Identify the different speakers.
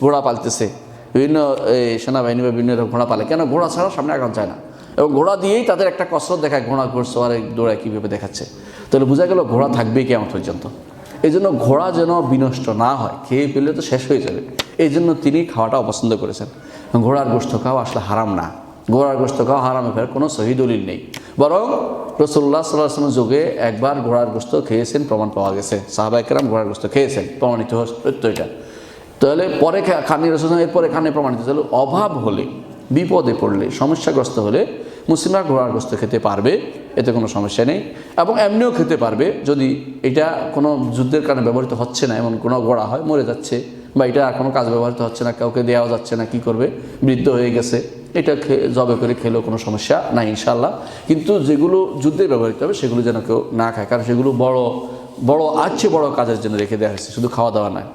Speaker 1: ঘোড়া পালতেছে। বিভিন্ন এই, সেনাবাহিনী বা বিভিন্ন ঘোড়া পালে। কেন? ঘোড়া ছাড়া সামনে আগান চায় না। এবং ঘোড়া দিয়েই তাদের একটা কসরত দেখায় ঘোড়া সওয়ারে দৌড়ায় কীভাবে দেখাচ্ছে। তাহলে বোঝা গেল ঘোড়া থাকবেই কেমন পর্যন্ত। এই জন্য ঘোড়া যেন বিনষ্ট না হয় খেয়ে পেলে তো শেষ হয়ে যাবে। এই জন্য তিনি খাওয়াটা অপছন্দ করেছেন। ঘোড়ার গোষ্ঠ খাওয়া আসলে হারাম না। ঘোড়ার গোষ্ঠ খাওয়া হারামে ফেরার কোনো সহি দলিল নেই। বরং রসুল্লাহ সাল্লাহ যুগে একবার ঘোড়ার গোস্ত খেয়েছেন প্রমাণ পাওয়া গেছে। সাহাবা একরাম ঘোড়ার গোস্ত খেয়েছেন। প্রমাণিত সত্য এটা। তাহলে পরে খানি রসুল এরপরে খানে প্রমাণিত। তাহলে অভাব হলে, বিপদে পড়লে, সমস্যাগ্রস্ত হলে মুসলিমরা ঘোড়ার গোস্ত খেতে পারবে, এতে কোনো সমস্যা নেই। এবং এমনিও খেতে পারবে, যদি এটা কোনো যুদ্ধের কারণে ব্যবহৃত হচ্ছে না, এমন কোনো ঘোড়া হয়, মরে যাচ্ছে, বা এটা আর কোনো কাজ ব্যবহৃত হচ্ছে না, কাউকে দেওয়া যাচ্ছে না, কি করবে, বৃদ্ধ হয়ে গেছে, এটা জবে করে খেলেও কোনো সমস্যা নাই ইনশাল্লাহ কিন্তু যেগুলো যুদ্ধে ব্যবহৃত হবে, সেগুলো যেন কেউ না খায়, কারণ সেগুলো বড় বড় আছে বড় কাজের জন্য রেখে দেওয়া হয়েছে, শুধু খাওয়া দাওয়া নয়।